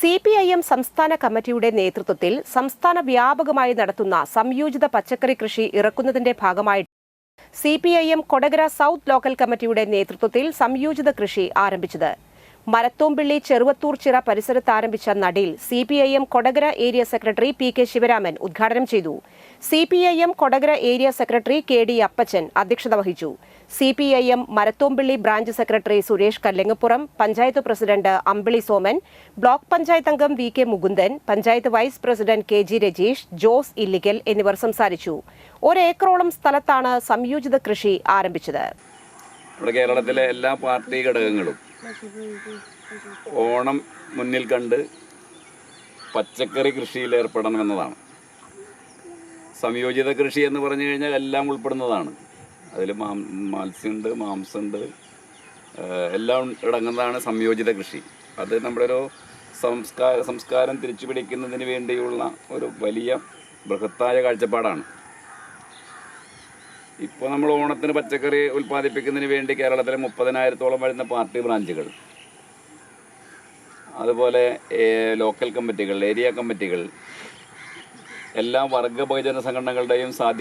C P I M സംസ്ഥാന കമ്മിറ്റിയുടെ നേതൃത്വത്തിൽ സംസ്ഥാന വ്യാപകമായി നടത്തുന്ന സംയോജിത പച്ചക്കറി കൃഷി ഇറക്കുന്നതിന്റെ ഭാഗമായിട്ട് C P I M Kodakara south local കമ്മിറ്റിയുടെ നേതൃത്വത്തിൽ സംയോജിത കൃഷി ആരംഭിച്ചത്. മരത്തോമ്പിള്ളി ചെറുവത്തൂർ ചിറ പരിസരത്ത് ആരംഭിച്ച നടീൽ C P I M Kodakara area secretary P K Sivaraman ഉദ്ഘാടനം ചെയ്തു. C P I M Kodakara area secretary K D Appachan അധ്യക്ഷത വഹിച്ചു. C P I M Marathompilly branch secretary Suresh Kallengappuram panchayat president Ambili Soman block panchayat അംഗം V K Mukundan panchayat vice president K G Rajeesh Jose Illikkal എന്നിവർ സംസാരിച്ചു. ഒരേക്കറോളം സ്ഥലത്താണ് സംയോജിത കൃഷി ആരംഭിച്ചത്. കേരളത്തിലെ എല്ലാ പാർട്ടി ഘടകങ്ങളും ഓണം മുന്നിൽ കണ്ട് പച്ചക്കറി കൃഷിയിൽ ഏർപ്പെടണമെന്നതാണ്. സംയോജിത കൃഷി എന്ന് പറഞ്ഞു കഴിഞ്ഞാൽ എല്ലാം ഉൾപ്പെടുന്നതാണ്. അതിൽ മാം മത്സ്യമുണ്ട് മാംസമുണ്ട് എല്ലാം അടങ്ങുന്നതാണ് സംയോജിത കൃഷി. അത് നമ്മുടെ ഒരു സംസ്കാര സംസ്കാരം തിരിച്ചു പിടിക്കുന്നതിന് വേണ്ടിയുള്ള ഒരു വലിയ ബൃഹത്തായ കാഴ്ചപ്പാടാണ്. ഇപ്പോൾ നമ്മൾ ഓണത്തിന് പച്ചക്കറി ഉൽപ്പാദിപ്പിക്കുന്നതിന് വേണ്ടി കേരളത്തിലെ മുപ്പതിനായിരത്തോളം വരുന്ന പാർട്ടി ബ്രാഞ്ചുകൾ. അതുപോലെ ലോക്കൽ കമ്മിറ്റികൾ ഏരിയ കമ്മിറ്റികൾ എല്ലാ വർഗ ബഹുജന സംഘടനകളുടെയും സാധ്യമായ